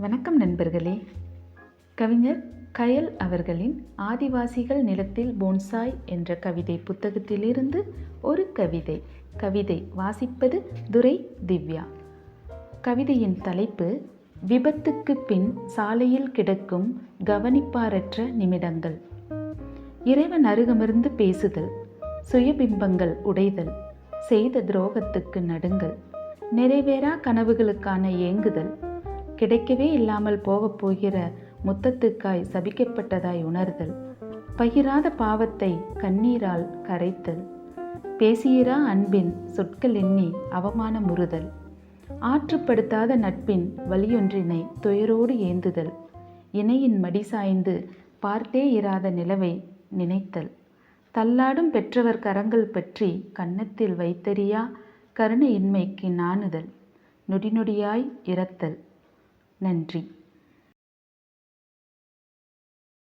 வணக்கம் நண்பர்களே. கவிஞர் கயல் அவர்களின் ஆதிவாசிகள் நிலத்தில் போன்சாய் என்ற கவிதை புத்தகத்திலிருந்து ஒரு கவிதை. கவிதை வாசிப்பது துரை திவ்யா. கவிதையின் தலைப்பு விபத்துக்கு பின் சாலையில் கிடக்கும் கவனிப்பாரற்ற நிமிடங்கள். இறைவன் அருகமிருந்து பேசுதல் சுயபிம்பங்கள் உடைதல் செய்த துரோகத்துக்கு நடுங்கள். நிறைவேறா கனவுகளுக்கான ஏங்குதல். கிடைக்கவே இல்லாமல் போகப் போகிற முத்தத்துக்காய் சபிக்கப்பட்டதாய் உணர்தல். பகிராத பாவத்தை கண்ணீரால் கரைத்தல். பேசியிரா அன்பின் சொற்கள் எண்ணி அவமானமுறுதல் ஆற்றுப்படுத்தாத நட்பின் வழியொன்றினை துயரோடு ஏந்துதல். இணையின் மடி சாய்ந்து பார்த்தே இராத நிலவை நினைத்தல். தள்ளாடும் பெற்றவர் கரங்கள் பற்றி கன்னத்தில் வைத்தறியா கருணையின்மைக்கு நாணுதல். நொடிநொடியாய் இறத்தல் நன்றி.